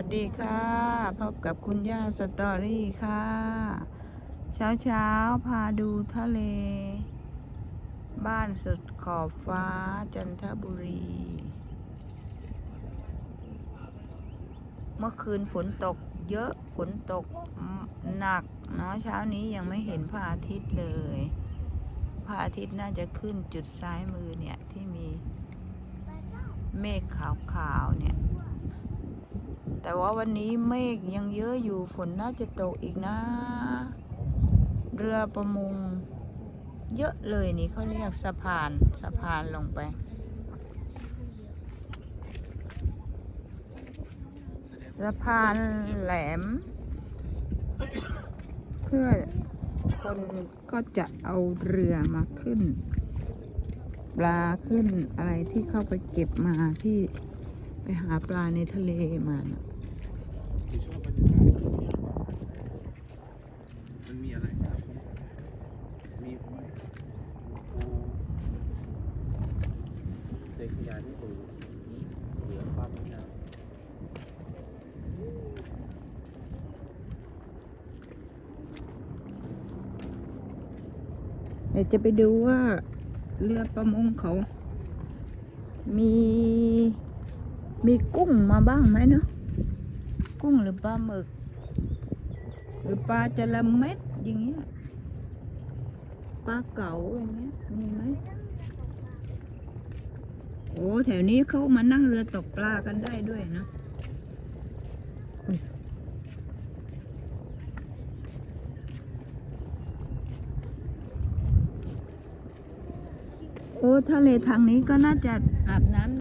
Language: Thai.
วัสดีค่ะ พบกับคุณย่าสตอรี่ค่ะ เช้าเช้าๆพาดูทะเล บ้านสุดขอบฟ้าจันทบุรี เมื่อคืนฝนตกเยอะฝนตกหนักเนาะเช้านี้ยังไม่เห็นพระอาทิตย์เลยพระอาทิตย์น่าจะขึ้นจุดซ้ายมือเนี่ยที่มีเมฆขาวๆเนี่ย แต่ว่าวันนี้เมฆยังเยอะอยู่ฝนน่าจะตกอีกนะ เรือประมงเยอะเลยนี่เขาเรียกสะพานสะพานลงไป สะพานแหลม เพื่อคนก็จะเอาเรือมาขึ้น ปลาขึ้นอะไรที่เข้าไปเก็บมาที่ไปหาปลาในทะเลมานะ ที่ชอบบรรยากาศ มันมีอะไรครับมีหอยปูในขยะที่ปูเหลือความงามเดี๋ยวจะไปดูว่าเรือประมงเขา มีมีกุ้งมาบ้างไหมเนาะกุ้งหรือปลาหมึก หรือปลาจระเม็ดอย่างเงี้ยปลาเก๋าอย่างเงี้ยมีไหมโอ้แถวนี้เขามานั่งเรือตกปลากันได้ด้วยนะโอ้ทะเลทางนี้ก็น่าจะอาบน้ำ